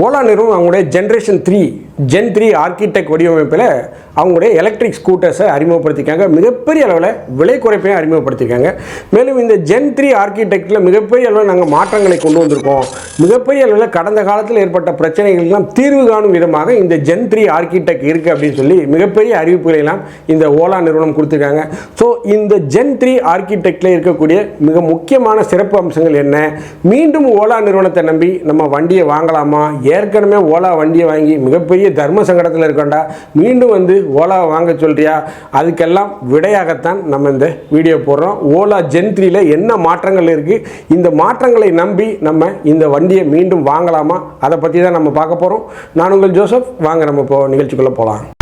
ஓலா நிறுவனம் அவங்களுடைய generation three gen three architect வடிவமைப்பில் அவங்களுடைய எலக்ட்ரிக் ஸ்கூட்டர்ஸை அறிமுகப்படுத்தியிருக்காங்க மிகப்பெரிய அளவில் விலை குறைப்பையும் அறிமுகப்படுத்தியிருக்காங்க மேலும் இந்த ஜென் த்ரீ ஆர்கிடெக்டில் மிகப்பெரிய அளவில் நாங்கள் மாற்றங்களை கொண்டு வந்திருக்கோம். மிகப்பெரிய அளவில் கடந்த காலத்தில் ஏற்பட்ட பிரச்சனைகள்லாம் தீர்வு காணும் விதமாக இந்த ஜென் த்ரீ ஆர்கிடெக்ட் இருக்குது அப்படின்னு சொல்லி மிகப்பெரிய அறிவிப்புகளை எல்லாம் இந்த ஓலா நிறுவனம் கொடுத்துருக்காங்க. ஸோ இந்த ஜென் த்ரீ ஆர்கிடெக்டில் இருக்கக்கூடிய மிக முக்கியமான சிறப்பு அம்சங்கள் என்ன? மீண்டும் ஓலா நிறுவனத்தை நம்பி நம்ம வண்டியை வாங்கலாமா? ஏற்கனவே ஓலா வண்டியை வாங்கி மிகப்பெரிய தர்ம சங்கடத்தில் இருக்கோண்டா மீண்டும் வந்து ஓலா வாங்க சொல்றியா? அதுக்கெல்லாம் விடையாகத்தான் நம்ம இந்த வீடியோ போடுறோம். ஓலா ஜென் த்ரீல என்ன மாற்றங்கள் இருக்குது இந்த மாற்றங்களை நம்பி நம்ம இந்த வண்டியை மீண்டும் வாங்கலாமா? அதை பற்றி தான் நம்ம பார்க்க போகிறோம் நான் உங்கள் ஜோசப். வாங்க நம்ம இப்போ நிகழ்ச்சிக்குள்ளே போகலாம்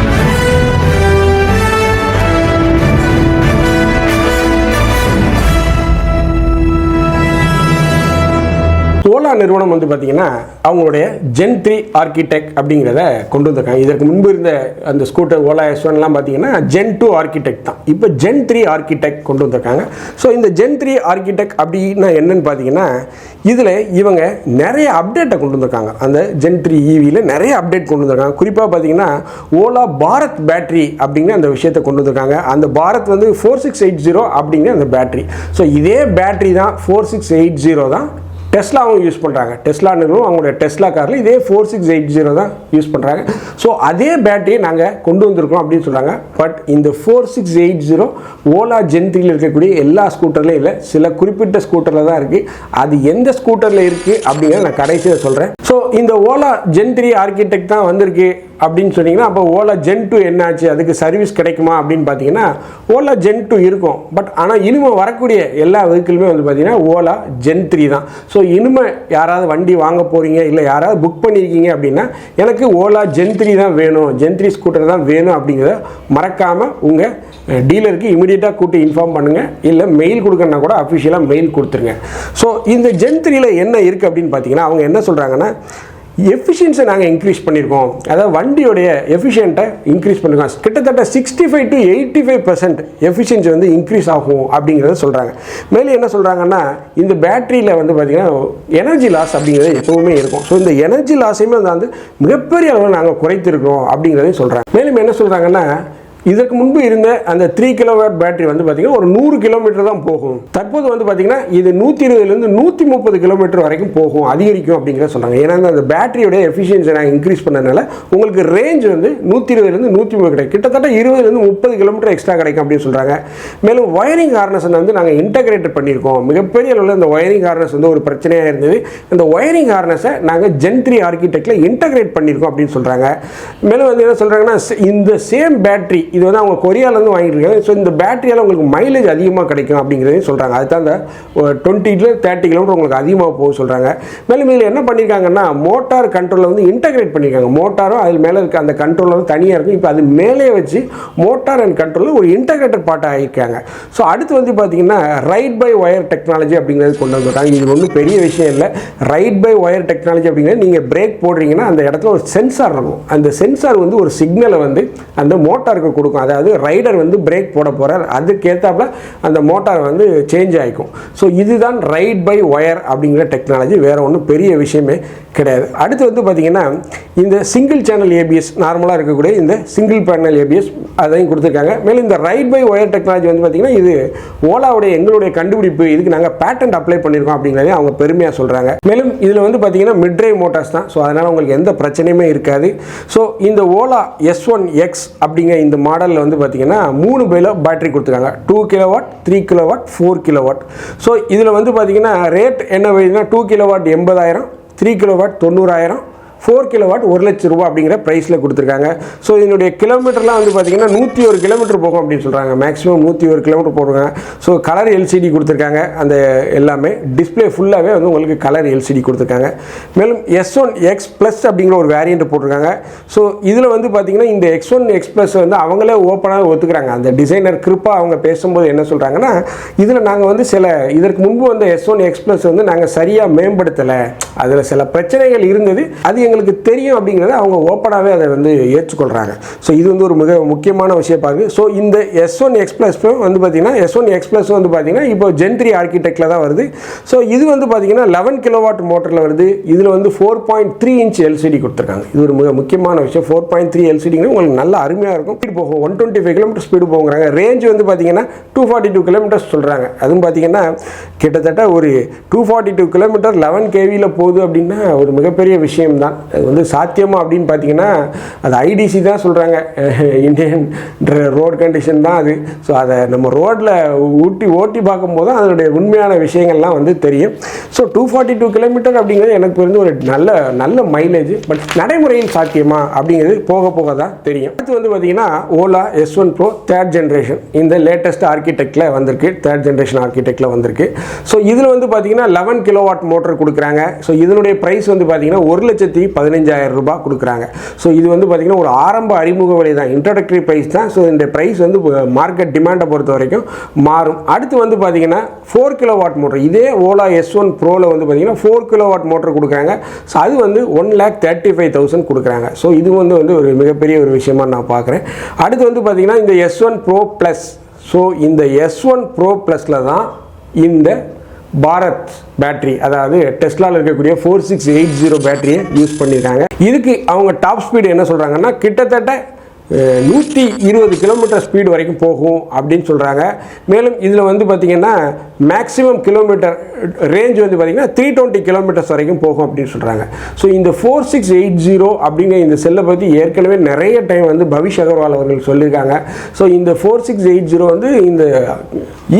ஓலா நிறுவனம் வந்து பார்த்தீங்கன்னா அவங்களுடைய ஜென் த்ரீ ஆர்கிடெக்ட் அப்படிங்கிறத கொண்டு வந்திருக்காங்க. இதற்கு முன்பு இருந்த அந்த ஸ்கூட்டர் ஓலா எஸ் ஒன்லாம் பார்த்தீங்கன்னா ஜென் டூ ஆர்கிடெக்ட் தான். இப்போ ஜென் த்ரீ ஆர்கிடெக்ட் கொண்டு வந்திருக்காங்க. ஸோ இந்த ஜென் த்ரீ ஆர்கிடெக்ட் அப்படின்னா என்னன்னு பார்த்தீங்கன்னா இதில் இவங்க நிறைய அப்டேட்டை கொண்டு வந்திருக்காங்க. அந்த ஜென் த்ரீ ஈவியில் நிறைய அப்டேட் கொண்டு வந்திருக்காங்க. குறிப்பாக பார்த்தீங்கன்னா ஓலா பாரத் பேட்டரி அப்படிங்கிற அந்த விஷயத்தை கொண்டு வந்திருக்காங்க. அந்த பாரத் வந்து ஃபோர் சிக்ஸ் எயிட் ஜீரோ அப்படிங்கிற அந்த பேட்டரி ஸோ இதே பேட்டரி தான் ஃபோர் சிக்ஸ் எயிட் ஜீரோ தான் டெஸ்லாவும் யூஸ் பண்ணுறாங்க டெஸ்லா நிறுவனம் அவங்களுடைய டெஸ்லா காரில் இதே ஃபோர் சிக்ஸ் எயிட் ஜீரோ தான் யூஸ் பண்ணுறாங்க ஸோ அதே பேட்டரியை நாங்கள் கொண்டு வந்திருக்கோம் அப்படின்னு சொல்கிறாங்க பட் இந்த four six eight zero Ola ஜென்த்ரியில் இருக்கக்கூடிய எல்லா ஸ்கூட்டர்லையும் இல்லை சில குறிப்பிட்ட ஸ்கூட்டரில் தான் இருக்குது அது எந்த ஸ்கூட்டரில் இருக்குது அப்படிங்கிறத நான் கடைசியாக சொல்கிறேன் ஸோ இந்த ஓலா ஜென் த்ரீ ஆர்கிடெக்ட் தான் வந்திருக்கு. அப்படின்னு சொன்னீங்கன்னா அப்போ ஓலா ஜென் டூ என்னாச்சு? அதுக்கு சர்வீஸ் கிடைக்குமா? அப்படின்னு பார்த்தீங்கன்னா ஓலா ஜென் டூ இருக்கும். பட் ஆனால் இனிமே வரக்கூடிய எல்லா வெஹிக்கிளுமே வந்து பார்த்தீங்கன்னா ஓலா ஜென் த்ரீ தான். ஸோ இனிமே யாராவது வண்டி வாங்க போகிறீங்க இல்லை யாராவது புக் பண்ணியிருக்கீங்க அப்படின்னா எனக்கு ஓலா ஜென் த்ரீ தான் வேணும். ஜென் த்ரீ ஸ்கூட்டர் தான் வேணும் அப்படிங்கிறத மறக்காமல் உங்கள் டீலருக்கு இமீடியட்டாக கூட்டி இன்ஃபார்ம் பண்ணுங்கள் இல்லை மெயில் கொடுக்கணுன்னா கூட அஃபிஷியலாக மெயில் கொடுத்துருங்க. ஸோ இந்த ஜென் த்ரீயில் என்ன இருக்குது அப்படின்னு பார்த்தீங்கன்னா அவங்க என்ன சொல்கிறாங்கன்னா எஃபிஷியன்ஸை நாங்கள் இன்க்ரீஸ் பண்ணியிருக்கோம் அதாவது வண்டியோடைய எஃபிஷியண்ட்டை இன்க்ரீஸ் பண்ணியிருக்கோம் கிட்டத்தட்ட sixty five to eighty five percent efficiency வந்து இன்க்ரீஸ் ஆகும் அப்படிங்கிறத சொல்கிறாங்க மேலும் என்ன சொல்கிறாங்கன்னா இந்த பேட்டரியில் வந்து பார்த்திங்கன்னா எனர்ஜி லாஸ் அப்படிங்கிறது எப்பவுமே இருக்கும். ஸோ இந்த எனர்ஜி லாஸையுமே வந்து மிகப்பெரிய அளவில் நாங்கள் குறைத்திருக்கிறோம் அப்படிங்கிறதையும் சொல்கிறாங்க மேலும் என்ன சொல்கிறாங்கன்னா இதற்கு முன்பு இருந்த அந்த த்ரீ கிலோவாட் பேட்டரி வந்து பார்த்தீங்கன்னா ஒரு நூறு கிலோமீட்டர் தான் போகும். தற்போது வந்து பார்த்தீங்கன்னா இது நூற்றி இருபதுலேருந்து நூற்றி முப்பது கிலோமீட்டர் வரைக்கும் போகும் அதிகரிக்கும் அப்படிங்கிறத சொல்கிறாங்க ஏன்னா அந்த பேட்டரியோட எஃபிஷியன்சி நாங்கள் இன்க்ரீஸ் பண்ணதுனால உங்களுக்கு ரேஞ்ச் வந்து நூற்றி இருபதுலேருந்து நூற்றி முப்பது கிடைக்கும். கிட்டத்தட்ட இருபதுலேருந்து முப்பது கிலோமீட்டர் எக்ஸ்ட்ரா கிடைக்கும் அப்படின்னு சொல்கிறாங்க மேலும் ஒயரிங் ஹார்னஸ் வந்து நாங்கள் இன்டகிரேட் பண்ணியிருக்கோம். மிகப்பெரிய அளவில் இந்த ஒயரிங் ஹார்னஸ் வந்து ஒரு பிரச்சனையாக இருந்தது. இந்த ஒயரிங் ஹார்னஸை நாங்கள் ஜென்த்ரி ஆர்கிடெக்டில் இன்டகிரேட் பண்ணியிருக்கோம் அப்படின்னு சொல்கிறாங்க மேலும் வந்து என்ன சொல்கிறாங்கன்னா இந்த சேம் பேட்டரி இது வந்து அவங்க கொரியாலேருந்து வாங்கிட்டு இருக்காங்க. ஸோ இந்த பேட்டரியால் உங்களுக்கு மைலேஜ் அதிகமாக கிடைக்கும் அப்படிங்கிறதையும் சொல்கிறாங்க அதுதான் அந்த டுவெண்ட்டில தேர்ட்டி கிலோமீட்டர் உங்களுக்கு அதிகமாக போக சொல்கிறாங்க மேலும் இதில் என்ன பண்ணியிருக்காங்கன்னா மோட்டார் கண்ட்ரோலில் வந்து இன்டகிரேட் பண்ணியிருக்காங்க மோட்டாரும் அதில் மேலே இருக்க அந்த கண்ட்ரோல் வந்து தனியாக இருக்கும். இப்போ அது மேலே வச்சு மோட்டார் அண்ட் கண்ட்ரோலில் ஒரு இன்டகிரேட்டட் பார்ட்டாக ஆகியிருக்காங்க ஸோ அடுத்து வந்து பார்த்தீங்கன்னா ரைட் பை ஒயர் டெக்னாலஜி அப்படிங்கிறது கொண்டு வந்துட்டாங்க இது ஒன்றும் பெரிய விஷயம் இல்லை. ரைட் பை ஒயர் டெக்னாலஜி அப்படிங்கிறது நீங்கள் பிரேக் போடுறீங்கன்னா அந்த இடத்துல ஒரு சென்சார் இருக்கும். அந்த சென்சார் வந்து ஒரு சிக்னலை வந்து அந்த மோட்டாருக்கு கொடுக்கும். அதாவது ரைடர் வந்து பிரேக் போட போகிறார் அதுக்கேற்றாப்புல அந்த மோட்டார் வந்து சேஞ்ச் ஆகிக்கும் ஸோ இதுதான் ரைட் பை ஒயர் அப்படிங்கிற டெக்னாலஜி வேறு ஒன்றும் பெரிய விஷயமே கிடையாது. அடுத்து வந்து பார்த்திங்கன்னா இந்த சிங்கிள் சேனல் ஏபிஎஸ் நார்மலாக இருக்கக்கூடிய இந்த சிங்கிள் பேனல் ஏபிஎஸ் அதையும் கொடுத்துருக்காங்க. மேலும் இந்த ரைட் பை ஒயர் டெக்னாலஜி வந்து பார்த்திங்கன்னா இது ஓலாவுடைய எங்களுடைய கண்டுபிடிப்பு. இதுக்கு நாங்கள் பேட்டன்ட் அப்ளை பண்ணியிருக்கோம் அப்படிங்கிறதையும் அவங்க பெருமையாக சொல்கிறாங்க மேலும் இதில் வந்து பார்த்திங்கன்னா மிட்ரே மோட்டார்ஸ் தான். ஸோ அதனால் உங்களுக்கு எந்த பிரச்சனையுமே இருக்காது. ஸோ இந்த ஓலா எஸ் ஒன் எக்ஸ் அப்படிங்கிற இந்த மாடலில் வந்து பார்த்திங்கன்னா மூணு பேல பேட்டரி கொடுத்துருக்காங்க. Two kilowatt three kilowatt four kilowatt so இதில் வந்து பார்த்திங்கன்னா ரேட் என்ன வருதுன்னா டூ கிலோவாட் எண்பதாயிரம் த்ரீ கிலோவாட் தொண்ணூறாயிரம் ஃபோர் கிலோவாட் ஒரு லட்ச ரூபா அப்படிங்கிற ப்ரைஸில் கொடுத்துருக்காங்க. ஸோ இதனுடைய கிலோமீட்டர்லாம் வந்து பார்த்தீங்கன்னா நூற்றி ஒரு கிலோமீட்டர் போகும் அப்படின்னு சொல்கிறாங்க மேக்ஸிமம் நூற்றி ஒரு கிலோமீட்டர் போடுறாங்க ஸோ கலர் எல்சிடி கொடுத்துருக்காங்க. அந்த எல்லாமே டிஸ்பிளே ஃபுல்லாகவே வந்து உங்களுக்கு கலர் எல்சிடி கொடுத்துருக்காங்க. மேலும் எஸ் ஒன் எக்ஸ் ப்ளஸ் அப்படிங்கிற ஒரு வேரியண்ட் போட்டிருக்காங்க. ஸோ இதில் வந்து பார்த்தீங்கன்னா இந்த எக்ஸ் ஒன் எக்ஸ் ப்ளஸ் வந்து அவங்களே ஓப்பனாக ஒத்துக்கிறாங்க. அந்த டிசைனர் கிருப்பா அவங்க பேசும்போது என்ன சொல்கிறாங்கன்னா இதில் நாங்கள் வந்து சில இதற்கு முன்பு வந்த எஸ் ஒன் எக்ஸ் ப்ளஸ் வந்து நாங்கள் சரியாக மேம்படுத்தலை. அதில் சில பிரச்சனைகள் இருந்தது. அது எங்களுக்கு தெரியும் அப்படிங்கிறத அவங்க ஓப்பனாகவே அதை வந்து ஏற்றுக்கொள்கிறாங்க ஸோ இது வந்து ஒரு மிக முக்கியமான விஷயம் பாருங்க ஸோ இந்த எஸ் ஒன் எக்ஸ்பிளஸ் வந்து பார்த்தீங்கன்னா எஸ் ஒன் எக்ஸ்பிளஸ் வந்து பார்த்தீங்கன்னா இப்போ ஜென் த்ரீ ஆர்கிடெக்டில் தான் வருது. ஸோ இது வந்து பார்த்தீங்கன்னா லெவன் கிலோவாட் மோட்டரில் வருது. இதில் வந்து four point three inch LCD கொடுத்துருக்காங்க. இது ஒரு மிக முக்கியமான விஷயம். ஃபோர் பாயிண்ட் த்ரீ எல்சிடிங்கிறது உங்களுக்கு நல்ல அருமையாக இருக்கும். ஸ்பீடு போகும். One twenty five kilometre speed போகிறாங்க ரேஞ்ச் வந்து பார்த்திங்கன்னா டூ ஃபார்ட்டி டூ கிலோமீட்டர்ஸ் சொல்கிறாங்க அதுவும் பார்த்தீங்கன்னா கிட்டத்தட்ட ஒரு two forty two kilometre eleven கேவியில் போகுது அப்படின்னா ஒரு மிகப்பெரிய விஷயம் தான் அது வந்து சாத்தியமா அப்படின்னு பார்த்தீங்கன்னா அது ஐடிசி தான் சொல்கிறாங்க இந்தியன் ரோட் கண்டிஷன் தான் அது. ஸோ அதை நம்ம ரோட்டில் ஊட்டி ஓட்டி பார்க்கும்போது தான் அதனுடைய உண்மையான விஷயங்கள்லாம் வந்து தெரியும். So two forty two kilometre அப்படிங்கிறது எனக்கு வந்து ஒரு நல்ல நல்ல மைலேஜ் பட் நடைமுறையில் சாத்தியமா அப்படிங்கிறது போக போக தான் தெரியும். அடுத்து வந்து பார்த்தீங்கன்னா Ola S one pro third generation இந்த லேட்டஸ்ட் ஆர்கிடெக்டில் வந்திருக்கு. தேர்ட் ஜென்ரேஷன் ஆர்கிடெக்டில் வந்திருக்கு. ஸோ இதில் வந்து பார்த்தீங்கன்னா லெவன் கிலோவாட் மோட்டர் கொடுக்குறாங்க. ஸோ இதனுடைய ப்ரைஸ் வந்து பார்த்தீங்கன்னா ஒரு லட்சத்தி பதினஞ்சாயிரம் ரூபாய் கொடுக்குறாங்க. ஸோ இது வந்து பார்த்தீங்கன்னா ஒரு ஆரம்ப அறிமுக விலை தான். இன்ட்ரடக்டரி ப்ரைஸ் தான். ஸோ இந்த ப்ரைஸ் வந்து மார்க்கெட் டிமாண்டை பொறுத்த வரைக்கும் மாறும். அடுத்து வந்து பார்த்திங்கன்னா ஃபோர் கிலோ வாட் மோட்டர் இதே ஓலா எஸ் ஒன் ப்ரோவில் வந்து பார்த்தீங்கன்னா ஃபோர் கிலோ வாட் மோட்டர் கொடுக்குறாங்க. ஸோ அது வந்து one lakh thirty five thousand கொடுக்குறாங்க. ஸோ இது வந்து வந்து ஒரு மிகப்பெரிய ஒரு விஷயமா நான் பார்க்குறேன் அடுத்து வந்து பார்த்திங்கன்னா இந்த S one pro plus so இந்த எஸ் ஒன் ப்ரோ ப்ளஸில் தான் இந்த பாரத் பேட்டரி அதாவது டெஸ்லாவில் இருக்கக்கூடிய ஃபோர் சிக்ஸ் எயிட் ஜீரோ பேட்டரியை யூஸ் பண்ணியிருக்காங்க இதுக்கு அவங்க டாப் ஸ்பீடு என்ன சொல்கிறாங்கன்னா கிட்டத்தட்ட நூற்றி இருபது கிலோமீட்டர் ஸ்பீடு வரைக்கும் போகும் அப்படின்னு சொல்கிறாங்க மேலும் இதில் வந்து பார்த்திங்கன்னா மேக்ஸிமம் கிலோமீட்டர் ரேஞ்ச் வந்து பார்த்திங்கன்னா த்ரீ டுவெண்ட்டி கிலோமீட்டர்ஸ் வரைக்கும் போகும் அப்படின்னு சொல்கிறாங்க ஸோ இந்த ஃபோர் சிக்ஸ் எயிட் ஜீரோ அப்படிங்கிற இந்த செல்லை பற்றி ஏற்கனவே நிறைய டைம் வந்து பவிஷ் அகர்வால் அவர்கள் சொல்லியிருக்காங்க. ஸோ இந்த ஃபோர் சிக்ஸ் எயிட் ஜீரோ வந்து இந்த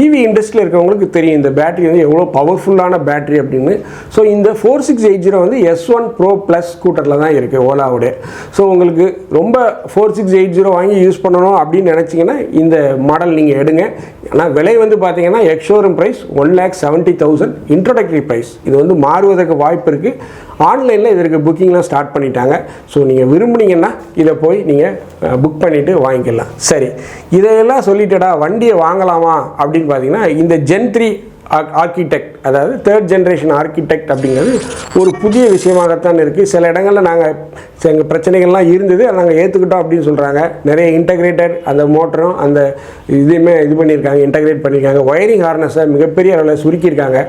இவி இண்டஸ்ட்ரியில் இருக்கிறவங்களுக்கு தெரியும். இந்த பேட்டரி வந்து எவ்வளோ பவர்ஃபுல்லான பேட்டரி அப்படின்னு. ஸோ இந்த ஃபோர் சிக்ஸ் எயிட் ஜீரோ வந்து எஸ் ஒன் ப்ரோ ப்ளஸ் ஸ்கூட்டரில் தான் இருக்குது ஓலாவுடைய. ஸோ உங்களுக்கு ரொம்ப ஃபோர் சிக்ஸ் எயிட் ஜீரோ வாங்கி யூஸ் பண்ணணும் அப்படின்னு நினச்சிங்கன்னா இந்த மாடல் நீங்கள் எடுங்க. ஆனால் விலை வந்து பார்த்தீங்கன்னா ex showroom price one lakh seventy thousand introductory price இது வந்து மாறுவதற்கு வாய்ப்பு இருக்குது ஆன்லைனில் இதற்கு புக்கிங்லாம் ஸ்டார்ட் பண்ணிட்டாங்க. ஸோ நீங்கள் விரும்புனீங்கன்னா இதை போய் நீங்கள் புக் பண்ணிவிட்டு வாங்கிக்கலாம். சரி. இதையெல்லாம் சொல்லிட்டடா வண்டியை வாங்கலாமா அப்படின்னு பார்த்தீங்கன்னா இந்த ஜென் த்ரீ ஆர்கிடெக்ட் அதாவது தேர்ட் ஜென்ரேஷன் ஆர்கிடெக்ட் அப்படிங்கிறது ஒரு புதிய விஷயமாகத்தான் இருக்குது சில இடங்களில் நாங்கள் எங்கள் பிரச்சனைகள்லாம் இருந்தது அதை நாங்கள் ஏற்றுக்கிட்டோம் அப்படின்னு சொல்கிறாங்க நிறைய இன்டகிரேட்டட் அந்த மோட்டரும் அந்த இதையுமே இது பண்ணியிருக்காங்க இன்டகிரேட் பண்ணியிருக்காங்க. ஒயரிங் ஹார்னஸை மிகப்பெரிய அளவில் சுருக்கியிருக்காங்க.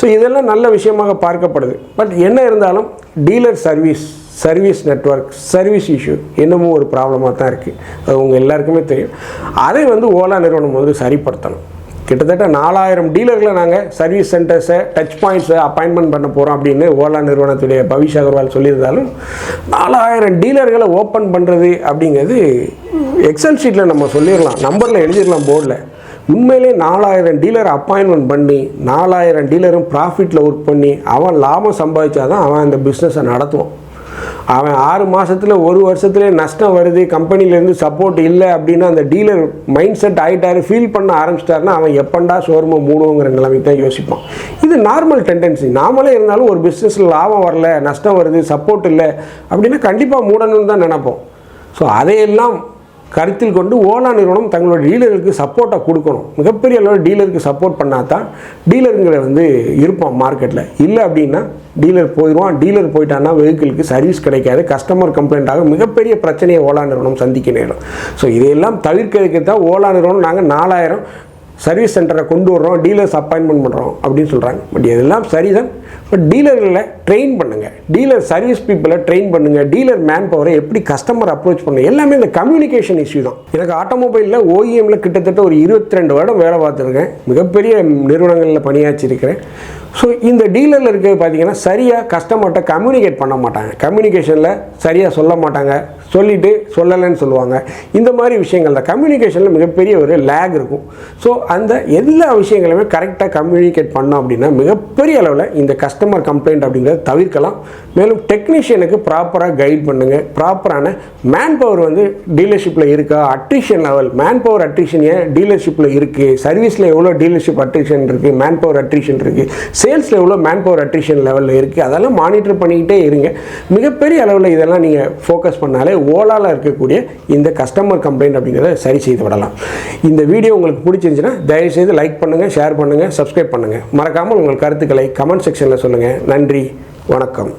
ஸோ இதெல்லாம் நல்ல விஷயமாக பார்க்கப்படுது. பட் என்ன இருந்தாலும் dealer service service network service issue என்னமோ ஒரு ப்ராப்ளமாக தான் இருக்குது அது உங்கள் எல்லாருக்குமே தெரியும். அதை வந்து ஓலா நிறுவனம் வந்து சரிப்படுத்தணும். கிட்டத்தட்ட நாலாயிரம் டீலர்களை நாங்கள் சர்வீஸ் சென்டர்ஸை டச் பாயிண்ட்ஸை அப்பாயின்மெண்ட் பண்ண போகிறோம் அப்படின்னு ஓலா நிறுவனத்துடைய பவிஷ் அகர்வால் சொல்லியிருந்தாலும் நாலாயிரம் டீலர்களை ஓப்பன் பண்ணுறது அப்படிங்கிறது எக்ஸல் ஷீட்டில் நம்ம சொல்லிடலாம் நம்பரில் எழுதிடலாம் போர்டில் உண்மையிலே நாலாயிரம் டீலர் அப்பாயின்மெண்ட் பண்ணி நாலாயிரம் டீலரும் ப்ராஃபிட்டில் ஒர்க் பண்ணி அவன் லாபம் சம்பாதிச்சாதான் அவன் அந்த பிஸ்னஸை நடத்துவான். அவன் ஆறு மாதத்தில் ஒரு வருஷத்துலேயே நஷ்டம் வருது கம்பெனிலேருந்து சப்போர்ட் இல்லை அப்படின்னா அந்த டீலர் மைண்ட் செட் ஆகிட்டாரு ஃபீல் பண்ண ஆரம்பிச்சிட்டாருன்னா அவன் எப்பண்டா ஷோரூமை மூடுவோங்கிற நிலைமைக்கு தான் யோசிப்பான். இது நார்மல் டெண்டன்சி நாமளே இருந்தாலும் ஒரு பிஸ்னஸில் லாபம் வரல நஷ்டம் வருது சப்போர்ட் இல்லை அப்படின்னா கண்டிப்பாக மூடணும்னு தான் நினைப்போம். ஸோ அதையெல்லாம் கருத்தில் கொண்டு ஓலா நிறுவனம் தங்களோட டீலருக்கு சப்போர்ட்டை கொடுக்கணும். மிகப்பெரிய அளவில் டீலருக்கு சப்போர்ட் பண்ணால் தான் டீலருங்கிற வந்து இருப்பான் மார்க்கெட்டில் இல்லை அப்படின்னா டீலர் போயிடுவான் டீலர் போயிட்டான்னா வெஹிக்கிளுக்கு சர்வீஸ் கிடைக்காது. கஸ்டமர் கம்ப்ளைண்ட்டாக மிகப்பெரிய பிரச்சனையை ஓலா நிறுவனம் சந்திக்க நேரும் ஸோ இதையெல்லாம் தவிர்க்கிறதுக்கு தான் ஓலா நிறுவனம் நாங்கள் நாலாயிரம் சர்வீஸ் சென்டரை கொண்டு வர்றோம். டீலர்ஸ் அப்பாயின்மெண்ட் பண்ணுறோம் அப்படின்னு சொல்கிறாங்க பட் இதெல்லாம் சரிதான். பட் டீலர்களை ட்ரெயின் பண்ணுங்கள் டீலர் சர்வீஸ் பீப்புளை ட்ரெயின் பண்ணுங்கள் டீலர் மேன் பவரை எப்படி கஸ்டமர் அப்ரோச் பண்ணுங்க. எல்லாமே இந்த கம்யூனிகேஷன் இஷ்யூ தான். எனக்கு ஆட்டோமொபைலில் ஓஇஎம்ல கிட்டத்தட்ட ஒரு இருபத்தி ரெண்டு வருடம் வேலை பார்த்துருக்கேன். மிகப்பெரிய நிறுவனங்களில் பணியாற்றிருக்கிறேன் ஸோ இந்த டீலரில் இருக்கிறது பார்த்தீங்கன்னா சரியாக கஸ்டமர்கிட்ட கம்யூனிகேட் பண்ண மாட்டாங்க. கம்யூனிகேஷனில் சரியாக சொல்ல மாட்டாங்க. சொல்லிவிட்டு சொல்லலைன்னு சொல்லுவாங்க. இந்த மாதிரி விஷயங்கள்ல கம்யூனிகேஷனில் மிகப்பெரிய ஒரு லேக் இருக்கும். ஸோ அந்த எல்லா விஷயங்களுமே கரெக்டாக கம்யூனிகேட் பண்ணோம் அப்படின்னா மிகப்பெரிய அளவில் இந்த கஸ்டமர் கம்ப்ளைண்ட் அப்படிங்கிறத தவிர்க்கலாம். மேலும் டெக்னீஷியனுக்கு ப்ராப்பராக கைட் பண்ணுங்கள் ப்ராப்பரான மேன் பவர் வந்து டீலர்ஷிப்பில் இருக்கா? Attrition level man power attrition ஏன் டீலர்ஷிப்பில் இருக்குது சர்வீஸில் எவ்வளோ டீலர்ஷிப் அட்ரிஷன் இருக்குது மேன் பவர் அட்ரிஷன் இருக்குது சேல்ஸில் எவ்வளோ மேன் பவர் அட்ரிஷன் லெவலில் இருக்குது அதெல்லாம் மானிட்டர் பண்ணிக்கிட்டே இருங்க. மிகப்பெரிய அளவில் இதெல்லாம் நீங்கள் ஃபோக்கஸ் பண்ணாலே ஓலாவில் இருக்கக்கூடிய இந்த கஸ்டமர் கம்ப்ளைண்ட் அப்படிங்கிறத சரி செய்து விடலாம். இந்த வீடியோ உங்களுக்கு பிடிச்சிருந்துச்சுன்னா தயவுசெய்து லைக் பண்ணுங்கள் ஷேர் பண்ணுங்கள் சப்ஸ்கிரைப் பண்ணுங்கள் மறக்காமல் உங்கள் கருத்துக்களை கமெண்ட் செக்ஷனில் சொல்லுங்கள் நன்றி வணக்கம்.